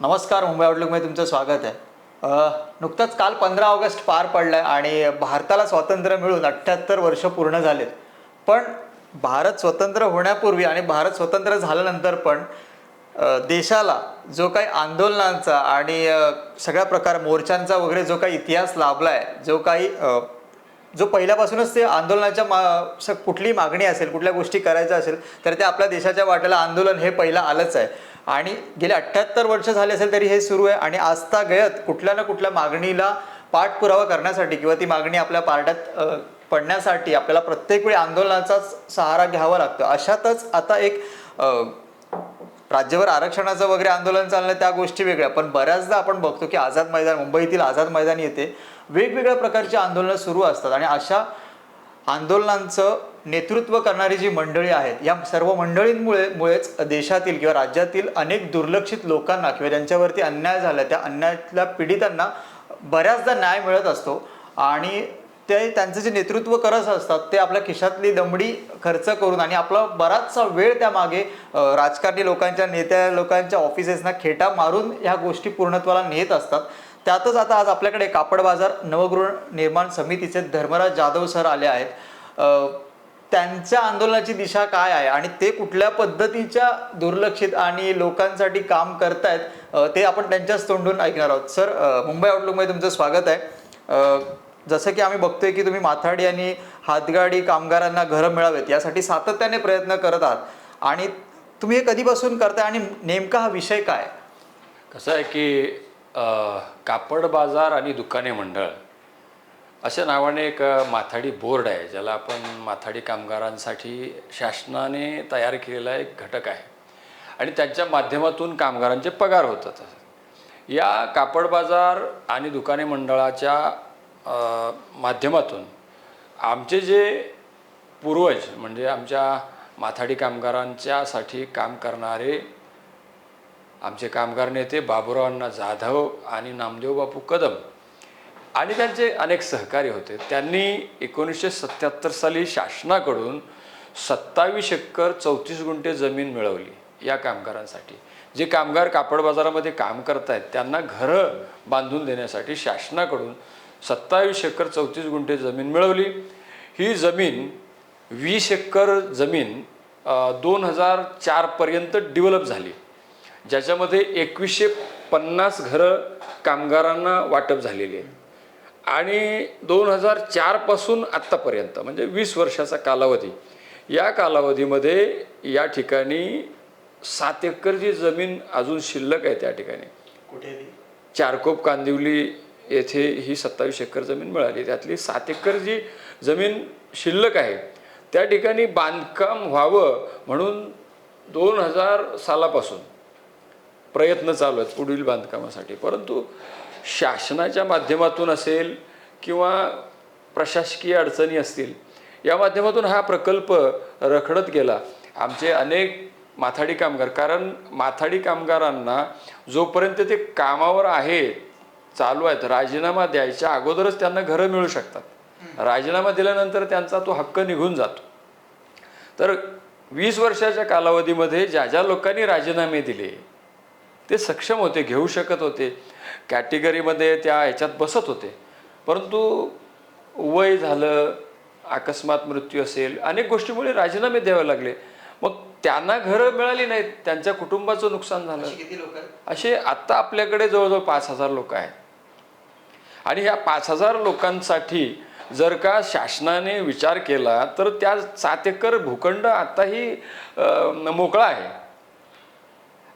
नमस्कार मुंबई आउटलुकमध्ये तुमचं स्वागत आहे. नुकतंच काल पंधरा ऑगस्ट पार पडलाय आणि भारताला स्वातंत्र्य मिळून अठ्ठ्याहत्तर वर्ष पूर्ण झालेत. पण भारत स्वतंत्र होण्यापूर्वी आणि भारत स्वतंत्र झाल्यानंतर पण देशाला जो काही आंदोलनांचा आणि सगळ्या प्रकार मोर्चांचा वगैरे जो काही इतिहास लाभला आहे जो काही जो पहिल्यापासूनच ते आंदोलनाच्या मा स- कुठलीही मागणी असेल कुठल्या गोष्टी करायच्या असेल तर ते आपल्या देशाच्या वाट्याला आंदोलन हे पहिलं आलंच आहे. आणि गेले अठ्ठ्याहत्तर वर्ष झाले असेल तरी हे सुरू आहे. आणि आस्था गयत कुठल्या ना कुठल्या मागणीला पाठपुरावा करण्यासाठी किंवा ती मागणी आपल्या पारड्यात पडण्यासाठी आपल्याला प्रत्येक वेळी आंदोलनाचाच सहारा घ्यावा लागतो. अशातच आता एक राज्यभर आरक्षणाचं वगैरे आंदोलन चाललं त्या गोष्टी वेगळ्या. पण बऱ्याचदा आपण बघतो की आझाद मैदान मुंबईतील आझाद मैदान येथे वेगवेगळ्या प्रकारची आंदोलनं सुरू असतात. आणि अशा आंदोलनांचं नेतृत्व करणारी जी मंडळी आहेत या सर्व मंडळींमुळे मुळेच देशातील किंवा राज्यातील अनेक दुर्लक्षित लोकांना किंवा ज्यांच्यावरती अन्याय झाला त्या अन्यायातल्या पीडितांना बऱ्याचदा न्याय मिळत असतो. आणि ते त्यांचं जे नेतृत्व करत असतात ते आपल्या खिशातली दमडी खर्च करून आणि आपला बराचसा वेळ त्यामागे राजकारणी लोकांच्या नेत्या लोकांच्या ऑफिसेसना खेटा मारून ह्या गोष्टी पूर्णत्वाला नेत असतात. त्यातच आता आज आपल्याकडे कापड बाजार नवगृह निर्माण समितीचे धर्मराज जाधव सर आले आहेत. त्यांच्या आंदोलनाची दिशा काय आहे आणि ते कुठल्या पद्धतीच्या दुर्लक्षित आणि लोकांसाठी काम करतायत ते आपण त्यांच्याच तोंडून ऐकणार आहोत. सर मुंबई आउटलुकमध्ये तुमचं स्वागत आहे. जसं की आम्ही बघतोय की तुम्ही माथाडी आणि हातगाडी कामगारांना घरं मिळावेत यासाठी सातत्याने प्रयत्न करत आहात. आणि तुम्ही हे कधीपासून करताय आणि नेमका हा विषय काय कसं आहे की कापड बाजार आणि दुकाने मंडळ. अशा नावाने एक माथाडी बोर्ड आहे ज्याला आपण माथाडी कामगारांसाठी शासनाने तयार केलेला एक घटक आहे. आणि त्यांच्या माध्यमातून कामगारांचे पगार होतात. या कापड बाजार आणि दुकाने मंडळाच्या माध्यमातून आमचे जे पूर्वज म्हणजे आमच्या माथाडी कामगारांच्यासाठी काम करणारे आमचे कामगार नेते बाबुरावांना जाधव आणि नामदेव बापू कदम आणि त्यांचे अनेक सहकारी होते. त्यांनी एकोणीसशे सत्याहत्तर साली शासनाकडून सत्तावीस एकर चौतीस गुंठे जमीन मिळवली या कामगारांसाठी. जे कामगार कापड बाजारामध्ये काम करत आहेत त्यांना घरं बांधून देण्यासाठी शासनाकडून सत्तावीस एकर चौतीस गुंठे जमीन मिळवली. ही जमीन वीस एकर जमीन दोन हजार चारपर्यंत डेव्हलप झाली. ज्याच्यामध्ये एकवीसशे पन्नास घरं कामगारांना वाटप झालेली आहे. आणि दोन हजार चारपासून आत्तापर्यंत म्हणजे वीस वर्षाचा कालावधी या कालावधीमध्ये या ठिकाणी सात एकर जी जमीन अजून शिल्लक आहे त्या ठिकाणी. कुठे चारकोप कांदिवली येथे ही सत्तावीस एकर जमीन मिळाली. त्यातली सात एकर जी जमीन शिल्लक आहे त्या ठिकाणी बांधकाम व्हावं म्हणून दोन हजार सालापासून प्रयत्न चालू आहेत पुढील बांधकामासाठी. परंतु शासनाच्या माध्यमातून असेल किंवा प्रशासकीय अडचणी असतील या माध्यमातून हा प्रकल्प रखडत गेला. आमचे अनेक माथाडी कामगार कारण माथाडी कामगारांना जोपर्यंत ते कामावर आहेत चालू आहेत राजीनामा द्यायच्या अगोदरच त्यांना घरं मिळू शकतात. राजीनामा दिल्यानंतर त्यांचा तो हक्क निघून जातो. तर वीस वर्षाच्या कालावधीमध्ये ज्या ज्या लोकांनी राजीनामे दिले ते सक्षम होते घेऊ शकत होते. कॅटेगरीमध्ये त्या ह्याच्यात बसत होते. परंतु वय झालं अकस्मात मृत्यू असेल अनेक गोष्टीमुळे राजीनामे द्यावे लागले. मग त्यांना घरं मिळाली नाहीत त्यांच्या कुटुंबाचं नुकसान झालं. किती लोक असे आत्ता आपल्याकडे जवळजवळ पाच हजार लोक आहेत. आणि ह्या पाच हजार लोकांसाठी जर का शासनाने विचार केला तर त्या सात एकर भूखंड आत्ताही मोकळा आहे.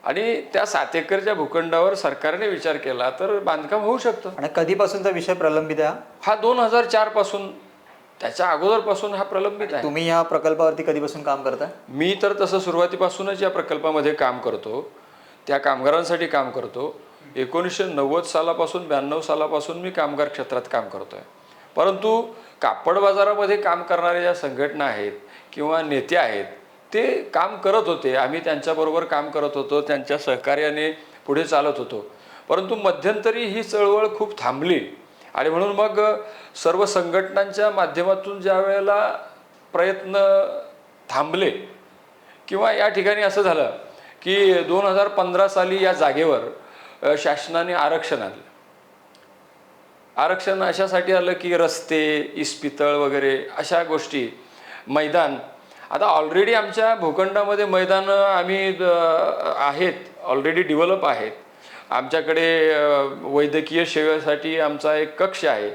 आणि त्या सात एकरच्या भूखंडावर सरकारने विचार केला तर बांधकाम होऊ शकतं. आणि कधीपासूनचा विषय प्रलंबित आहे हा? हा दोन हजार चारपासून त्याच्या अगोदरपासून हा प्रलंबित आहे. तुम्ही या प्रकल्पावरती कधीपासून काम करताय? मी तर तसं सुरुवातीपासूनच या प्रकल्पामध्ये काम करतो. त्या कामगारांसाठी काम करतो. एकोणीसशे नव्वद सालापासून ब्याण्णव सालापासून मी कामगार क्षेत्रात काम करतो आहे परंतु कापड बाजारामध्ये काम करणाऱ्या ज्या संघटना आहेत किंवा नेते आहेत ते काम करत होते. आम्ही त्यांच्याबरोबर काम करत होतो त्यांच्या सहकार्याने पुढे चालत होतो. परंतु मध्यंतरी ही चळवळ खूप थांबली. आणि म्हणून मग सर्व संघटनांच्या माध्यमातून ज्या वेळेला प्रयत्न थांबले किंवा या ठिकाणी असं झालं की दोन हजार पंधरा साली या जागेवर शासनाने आरक्षण आलं आरक्षण अशासाठी आलं की रस्ते इस्पितळ वगैरे अशा गोष्टी मैदान आता ऑलरेडी आमच्या भूखंडामध्ये मैदानं आम्ही आहेत ऑलरेडी डेव्हलप आहेत. आमच्याकडे वैद्यकीय सेवेसाठी आमचा एक कक्ष आहे.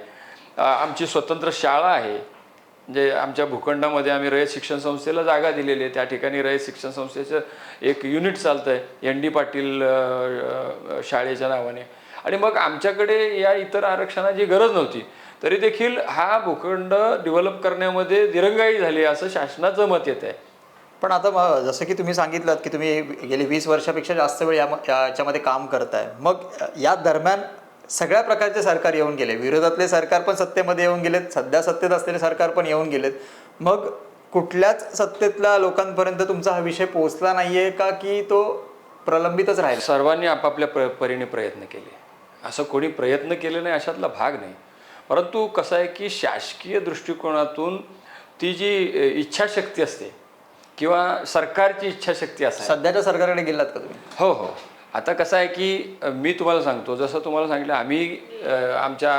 आमची स्वतंत्र शाळा आहे. म्हणजे आमच्या भूखंडामध्ये आम्ही रयत शिक्षण संस्थेला जागा दिलेली आहे. त्या ठिकाणी रयत शिक्षण संस्थेचं एक युनिट चालतं आहे एन डी पाटील शाळेच्या नावाने. आणि मग आमच्याकडे या इतर आरक्षणाची गरज नव्हती. तरी देखील हा भूखंड डेव्हलप करण्यामध्ये दिरंगाई झाली असं शासनाचं मत येत आहे. पण आता म- जसं की तुम्ही सांगितलं की तुम्ही गेली वीस वर्षापेक्षा जास्त वेळ या याच्यामध्ये काम करताय. मग या दरम्यान सगळ्या प्रकारचे सरकार येऊन गेले. विरोधातले सरकार पण सत्तेमध्ये येऊन गेलेत. सध्या सत्तेत असलेले सरकार पण येऊन गेलेत. मग कुठल्याच सत्तेतल्या लोकांपर्यंत तुमचा हा विषय पोहोचला नाहीये का की तो प्रलंबितच राहिला? सर्वांनी आपापल्या प्र परीने प्रयत्न केले. असं कोणी प्रयत्न केले नाही अशातला भाग नाही. परंतु कसं आहे की शासकीय दृष्टिकोनातून ती जी इच्छाशक्ती असते किंवा सरकारची इच्छाशक्ती असते सध्याच्या सरकारकडे गेलात का तुम्ही? हो हो. आता कसं आहे की मी तुम्हाला सांगतो जसं तुम्हाला सांगितलं आम्ही आमच्या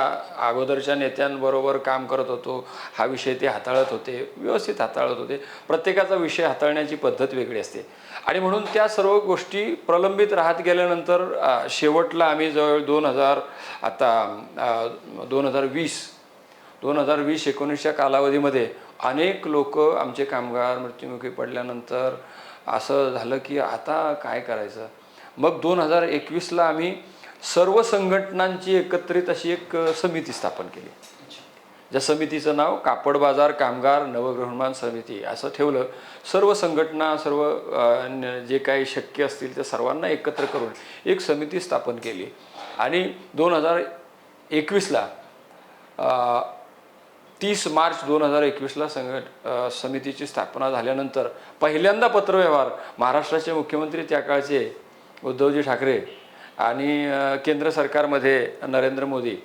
अगोदरच्या नेत्यांबरोबर काम करत होतो. हा विषय ते हाताळत होते व्यवस्थित हाताळत होते. प्रत्येकाचा विषय हाताळण्याची पद्धत वेगळी असते. आणि म्हणून त्या सर्व गोष्टी प्रलंबित राहत गेल्यानंतर शेवटला आम्ही जवळ दोन हजार आता दोन हजार वीस दोन हजार वीस एकोणीसच्या कालावधीमध्ये अनेक लोक आमचे कामगार मृत्युमुखी पडल्यानंतर असं झालं की आता काय करायचं? मग दोन हजार एकवीसला आम्ही सर्व संघटनांची एकत्रित अशी एक समिती स्थापन केली. ज्या समितीचं नाव कापड बाजार कामगार नवग्रहमान समिती असं ठेवलं. सर्व संघटना सर्व जे काही शक्य असतील त्या सर्वांना एकत्र करून एक समिती स्थापन केली. आणि दोन हजार एकवीसला तीस मार्च दोन हजार एकवीसला संघट समितीची स्थापना झाल्यानंतर पहिल्यांदा पत्रव्यवहार महाराष्ट्राचे मुख्यमंत्री त्या काळचे उद्धवजी ठाकरे आणि केंद्र सरकारमध्ये नरेंद्र मोदी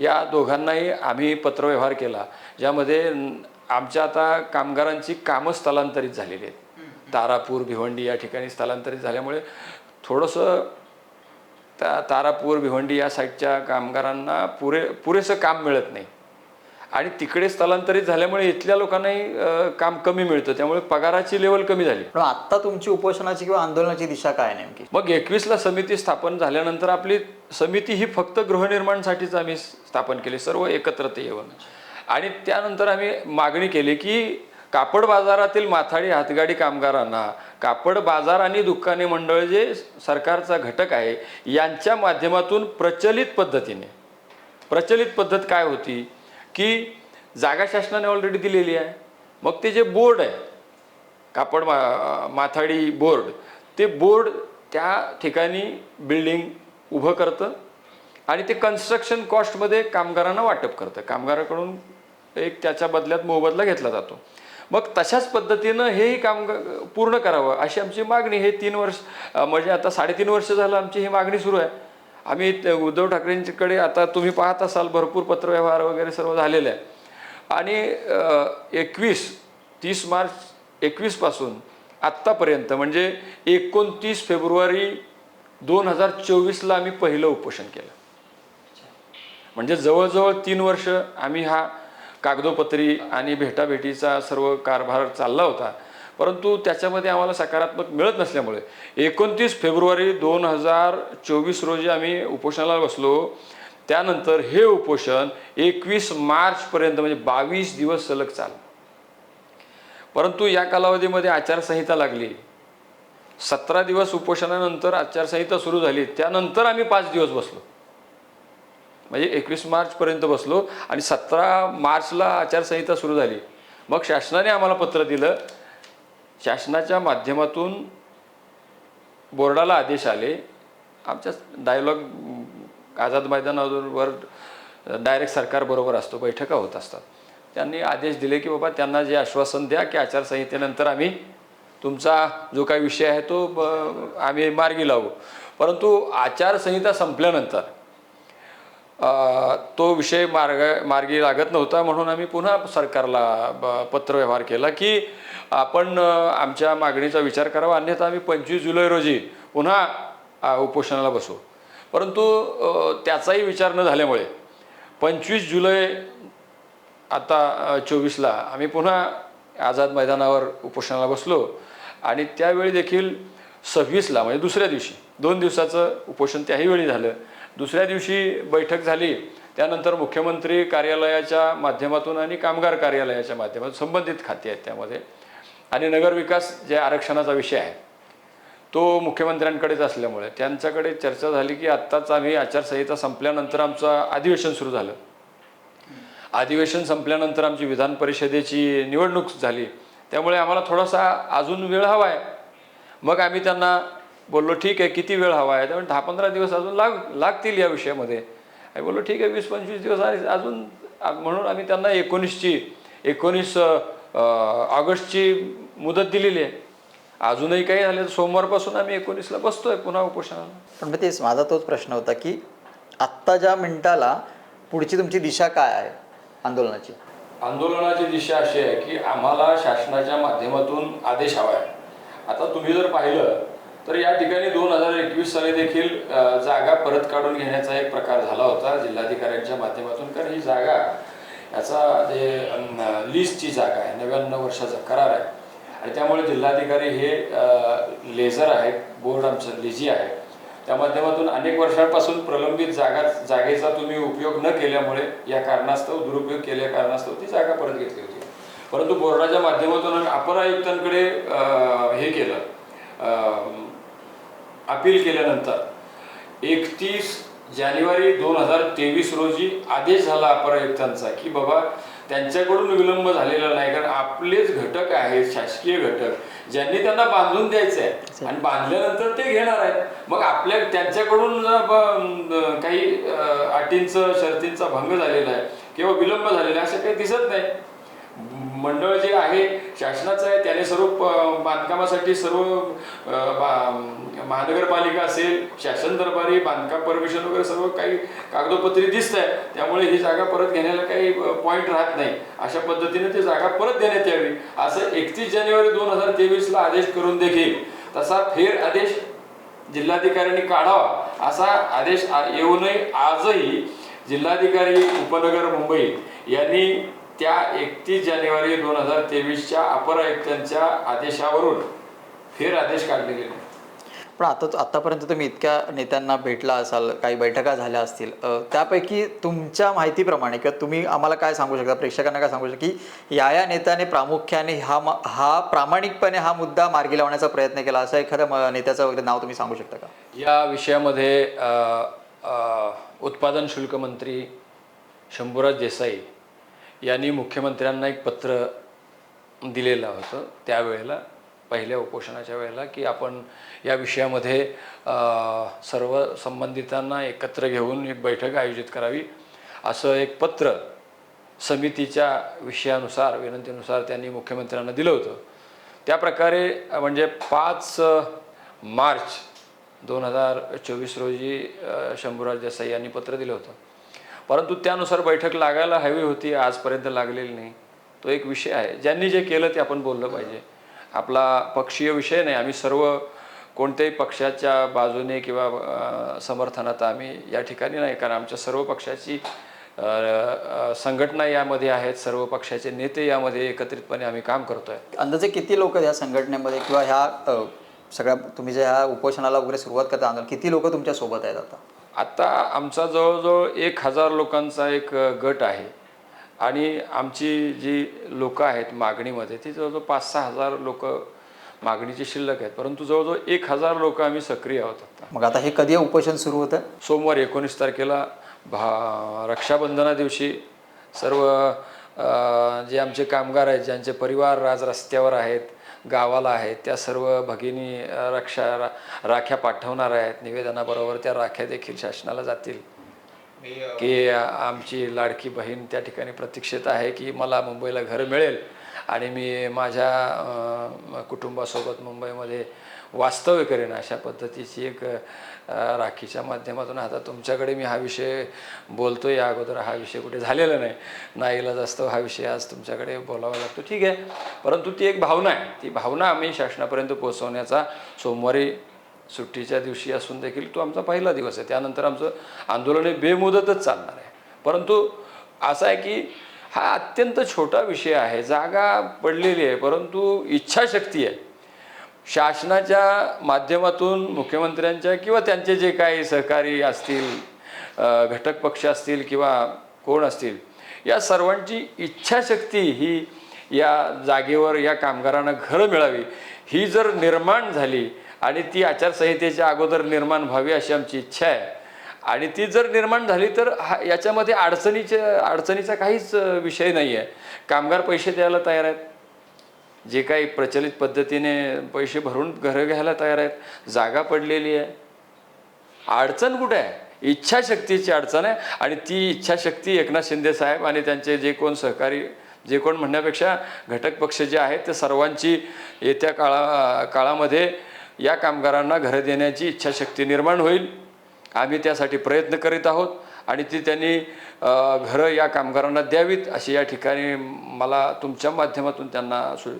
या दोघांनाही आम्ही पत्रव्यवहार केला ज्यामध्ये आमच्या आता कामगारांची कामं स्थलांतरित झालेली आहेत. तारापूर भिवंडी या ठिकाणी स्थलांतरित झाल्यामुळे थोडंसं त्या तारापूर भिवंडी या साईडच्या कामगारांना पुरे पुरेसं काम मिळत नाही. आणि तिकडे स्थलांतरित झाल्यामुळे इथल्या लोकांनाही काम कमी मिळतं. त्यामुळे पगाराची लेवल कमी झाली. पण आता तुमची उपोषणाची किंवा आंदोलनाची दिशा काय नेमकी? मग एकवीसला समिती स्थापन झाल्यानंतर आपली समिती ही फक्त गृहनिर्माणसाठीच आम्ही स्थापन केली सर्व एकत्र ते येऊन. आणि त्यानंतर आम्ही मागणी केली की कापड बाजारातील माथाडी हातगाडी कामगारांना कापड बाजार आणि दुकाने मंडळ जे सरकारचा घटक आहे यांच्या माध्यमातून प्रचलित पद्धतीने प्रचलित पद्धत काय होती? की जागा शासनाने ऑलरेडी दिलेली आहे. मग ते जे बोर्ड आहे कापड मा माथाडी बोर्ड ते बोर्ड त्या ठिकाणी बिल्डिंग उभं करतं आणि ते कन्स्ट्रक्शन कॉस्टमध्ये कामगारांना वाटप करतं. कामगाराकडून एक त्याच्या बदल्यात मोबदला घेतला जातो. मग तशाच पद्धतीनं हेही काम पूर्ण करावं अशी आमची मागणी. हे तीन वर्ष म्हणजे आता साडेतीन वर्ष झालं आमची ही मागणी सुरू आहे. आम्ही ते उद्धव ठाकरेंच्याकडे आता तुम्ही पाहत असाल भरपूर पत्रव्यवहार वगैरे सर्व झालेले आहे. आणि एकवीस तीस मार्च एकवीसपासून आत्तापर्यंत म्हणजे एकोणतीस फेब्रुवारी दोन हजार चोवीसला आम्ही पहिलं उपोषण केलं. म्हणजे जवळजवळ तीन वर्ष आम्ही हा कागदोपत्री आणि भेटाभेटीचा सर्व कारभार चालला होता. परंतु त्याच्यामध्ये आम्हाला सकारात्मक मिळत नसल्यामुळे एकोणतीस फेब्रुवारी दोन हजार चोवीस रोजी आम्ही उपोषणाला बसलो. त्यानंतर हे उपोषण एकवीस मार्चपर्यंत म्हणजे बावीस दिवस सलग चाललं परंतु या कालावधीमध्ये आचारसंहिता लागली. सतरा दिवस उपोषणानंतर आचारसंहिता सुरू झाली. त्यानंतर आम्ही पाच दिवस बसलो. म्हणजे एकवीस मार्चपर्यंत बसलो आणि सतरा मार्चला आचारसंहिता सुरू झाली. मग शासनाने आम्हाला पत्र दिलं शासनाच्या माध्यमातून बोर्डाला आदेश आले. आमच्या डायलॉग आझाद मैदानावर डायरेक्ट सरकारबरोबर असतो बैठका होत असतात. त्यांनी आदेश दिले की बाबा त्यांना जे आश्वासन द्या की आचारसंहितेनंतर आम्ही तुमचा जो काही विषय आहे तो आम्ही मार्गी लावू. परंतु आचारसंहिता संपल्यानंतर तो विषय मार्ग मार्गी लागत नव्हता म्हणून आम्ही पुन्हा सरकारला ब- पत्रव्यवहार केला की आपण आमच्या मागणीचा विचार करावा अन्यथा आम्ही पंचवीस जुलै रोजी पुन्हा उपोषणाला बसू. परंतु त्याचाही विचार न झाल्यामुळे पंचवीस जुलै आता चोवीसला आम्ही पुन्हा आझाद मैदानावर उपोषणाला बसलो आणि त्यावेळी देखील सव्वीसला म्हणजे दुसऱ्या दिवशी दोन दिवसाचं उपोषण त्याही वेळी झालं. दुसऱ्या दिवशी बैठक झाली. त्यानंतर मुख्यमंत्री कार्यालयाच्या माध्यमातून आणि कामगार कार्यालयाच्या माध्यमातून संबंधित खाती आहेत त्यामध्ये. आणि नगरविकास जे आरक्षणाचा विषय आहे तो मुख्यमंत्र्यांकडेच असल्यामुळे त्यांच्याकडे चर्चा झाली की आत्ताच आम्ही आचारसंहिता संपल्यानंतर आमचं अधिवेशन सुरू झालं. अधिवेशन संपल्यानंतर आमची विधान परिषदेची निवडणूक झाली. त्यामुळे आम्हाला थोडासा अजून वेळ हवा आहे. मग आम्ही त्यांना बोललो ठीक आहे किती वेळ हवा आहे? त्यामुळे दहा पंधरा दिवस अजून लाग लागतील या विषयामध्ये. आम्ही बोललो ठीक आहे वीस पंचवीस दिवस आणि अजून म्हणून आम्ही त्यांना एकोणीसची एकोणीस ऑगस्टची मुदत दिलेली आहे. अजूनही काही झालं तर सोमवारपासून आम्ही एकोणीसला बसतोय पुन्हा उपोषणाला. पण मग तेच माझा तोच प्रश्न होता की आत्ता ज्या मिनिटाला पुढची तुमची दिशा काय आहे आंदोलनाची? आंदोलनाची दिशा अशी आहे की आम्हाला शासनाच्या माध्यमातून आदेश हवा आहे. आता तुम्ही जर पाहिलं तर या ठिकाणी दोन हजार एकवीस साली देखील जागा परत काढून घेण्याचा एक प्रकार झाला होता जिल्हाधिकाऱ्यांच्या माध्यमातून. कारण ही जागा याचा जे लीजची जागा आहे नव्याण्णव वर्षाचा करार आहे. आणि त्यामुळे जिल्हाधिकारी हे लेझर आहेत बोर्ड आमचं लिजी आहे. त्या माध्यमातून अनेक वर्षांपासून प्रलंबित जागा जागेचा तुम्ही उपयोग न केल्यामुळे या कारणास्तव दुरुपयोग केल्या कारणास्तव ती जागा परत घेतली होती. परंतु बोर्डाच्या माध्यमातून अपर आयुक्तांकडे हे केलं. अपील केल्यानंतर एकतीस जानेवारी दोन हजार तेवीस रोजी आदेश झाला अपर आयुक्तांचा की बाबा त्यांच्याकडून विलंब झालेला नाही कारण आपलेच घटक आहेत शासकीय घटक ज्यांनी त्यांना बांधून द्यायचं आहे आणि बांधल्यानंतर ते घेणार आहेत. मग आपल्या त्यांच्याकडून काही अटींचं शर्तींचा भंग झालेला आहे किंवा विलंब झालेला आहे असं काही दिसत नाही. मंडळ जे आहे शासनाचं आहे त्याने सर्व प- बांधकामासाठी सर्व महानगरपालिका असेल शासन दरबारी बांधकाम परमिशन वगैरे सर्व काही कागदोपत्री दिसत आहे. त्यामुळे ही जागा परत घेण्याला काही पॉईंट राहत नाही. अशा पद्धतीने ती जागा परत देण्यात यावी. असं एकतीस जानेवारी दोन हजार तेवीसला आदेश करून देखील तसा फेर आदेश जिल्हाधिकाऱ्यांनी काढावा असा आदेश येऊनही आजही जिल्हाधिकारी उपनगर मुंबई यांनी त्या एकतीस जानेवारी दोन हजार तेवीसच्या अपर आयुक्तांच्या आदेशावरून फेर आदेश काढलेले नाही पण आता आतापर्यंत तुम्ही इतक्या नेत्यांना भेटला असाल काही बैठका झाल्या असतील त्यापैकी तुमच्या माहितीप्रमाणे किंवा तुम्ही आम्हाला काय सांगू शकता प्रेक्षकांना काय सांगू शकता की या या नेत्याने प्रामुख्याने हा म- हा प्रामाणिकपणे हा मुद्दा मार्गी लावण्याचा प्रयत्न केला असं एखाद्या नेत्याचं वगैरे नाव तुम्ही सांगू शकता का? या विषयामध्ये उत्पादन शुल्क मंत्री शंभूराज देसाई यांनी मुख्यमंत्र्यांना एक पत्र दिलेलं होतं त्यावेळेला पहिल्या उपोषणाच्या वेळेला की आपण या विषयामध्ये सर्व संबंधितांना एकत्र घेऊन एक बैठक आयोजित करावी. असं एक पत्र समितीच्या विषयानुसार विनंतीनुसार त्यांनी मुख्यमंत्र्यांना दिलं होतं. त्याप्रकारे म्हणजे पाच मार्च दोन हजार चोवीस रोजी शंभूराज देसाई यांनी पत्र दिलं होतं. परंतु त्यानुसार बैठक लागायला हवी होती आजपर्यंत लागलेली नाही. तो एक विषय आहे. ज्यांनी जे केलं ते आपण बोललं पाहिजे. आपला पक्षीय विषय नाही. आम्ही सर्व कोणत्याही पक्षाच्या बाजूने किंवा समर्थनात आम्ही या ठिकाणी नाही. कारण आमच्या सर्व पक्षाची संघटना यामध्ये आहेत. सर्व पक्षाचे नेते यामध्ये एकत्रितपणे आम्ही काम करतोय. अंदाजे किती लोक या संघटनेमध्ये? किंवा ह्या सगळ्या तुम्ही जे ह्या उपोषणाला वगैरे सुरुवात करता आंदोलन किती लोक तुमच्यासोबत आहेत आता? आता आमचा जवळजवळ एक हजार लोकांचा एक गट आहे. आणि आमची जी लोकं आहेत मागणीमध्ये ती जवळजवळ पाच सहा हजार लोक मागणीची शिल्लक आहेत. परंतु जवळजवळ एक हजार लोक आम्ही सक्रिय आहोत आता. मग आता हे कधी उपोषण सुरू होतं? सोमवार एकोणीस तारखेला भा रक्षाबंधना दिवशी सर्व जे आमचे कामगार आहेत ज्यांचे परिवार आज रस्त्यावर आहेत गावाला आहेत त्या सर्व भगिनी रक्षा रा राख्या पाठवणार आहेत. निवेदनाबरोबर त्या राख्या देखील शासनाला जातील. की आमची लाडकी बहीण त्या ठिकाणी प्रतीक्षेत आहे की मला मुंबईला घर मिळेल. आणि मी माझ्या कुटुंबासोबत मुंबईमध्ये वास्तव्य करेन अशा पद्धतीची एक राखीच्या माध्यमातून. आता तुमच्याकडे मी हा विषय बोलतो या अगोदर. हा विषय कुठे झालेला नाही. नाईलाज असतो हा विषय आज तुमच्याकडे बोलावा लागतो. ठीक आहे. परंतु ती एक भावना आहे. ती भावना आम्ही शासनापर्यंत पोहोचवण्याचा सोमवारी सुट्टीच्या दिवशी असून देखील तो आमचा पहिला दिवस आहे. त्यानंतर आमचं आंदोलन हे बेमुदतच चालणार आहे. परंतु असं आहे की हा अत्यंत छोटा विषय आहे. जागा पडलेली आहे परंतु इच्छाशक्ती आहे. शासनाच्या माध्यमातून मुख्यमंत्र्यांच्या किंवा त्यांचे जे काही सहकारी असतील घटक पक्ष असतील किंवा कोण असतील या सर्वांची इच्छाशक्ती ही या जागेवर या कामगारांना घरं मिळावी. ही जर निर्माण झाली आणि ती आचारसंहितेच्या अगोदर निर्माण व्हावी अशी आमची इच्छा आहे. आणि ती जर निर्माण झाली तर हा याच्यामध्ये अडचणीच्या अडचणीचा काहीच विषय नाही आहे कामगार पैसे द्यायला तयार आहेत. जे काही प्रचलित पद्धतीने पैसे भरून घरं घ्यायला तयार आहेत जागा पडलेली आहे. अडचण कुठे आहे? इच्छाशक्तीची अडचण आहे आणि ती इच्छाशक्ती एकनाथ शिंदे साहेब आणि त्यांचे जे कोण सहकारी जे कोण म्हणण्यापेक्षा घटक पक्ष जे आहेत ते सर्वांची येत्या काळा काळामध्ये या कामगारांना घरं देण्याची इच्छाशक्ती निर्माण होईल. आम्ही त्यासाठी प्रयत्न करीत आहोत आणि ती त्यांनी घरं या कामगारांना द्यावीत अशी या ठिकाणी मला तुमच्या माध्यमातून त्यांना सु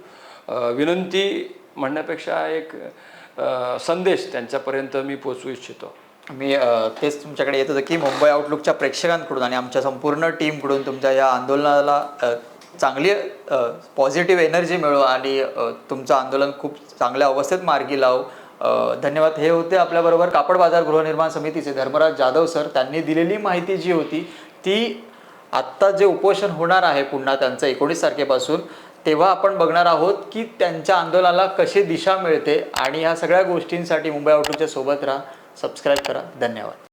विनंती म्हणण्यापेक्षा एक संदेश त्यांच्यापर्यंत मी पोचवू इच्छितो. मी तेच तुमच्याकडे येत होतं की मुंबई आउटलुकच्या प्रेक्षकांकडून आणि आमच्या संपूर्ण टीमकडून तुमच्या या आंदोलनाला चांगली पॉझिटिव्ह एनर्जी मिळो आणि तुमचं आंदोलन खूप चांगल्या अवस्थेत मार्गी लावू. धन्यवाद. हे होते आपल्याबरोबर कापड बाजार गृहनिर्माण समितीचे धर्मराज जाधव सर. त्यांनी दिलेली माहिती जी होती ती आत्ता जे उपोषण होणार आहे पुन्हा त्यांचं एकोणीस तारखेपासून तेव्हा आपण बघणार आहोत की त्यांच्या आंदोलनाला कशी दिशा मिळते. आणि ह्या सगळ्या गोष्टींसाठी मुंबई आउटलुकच्या सोबत राहा. सबस्क्राईब करा. धन्यवाद.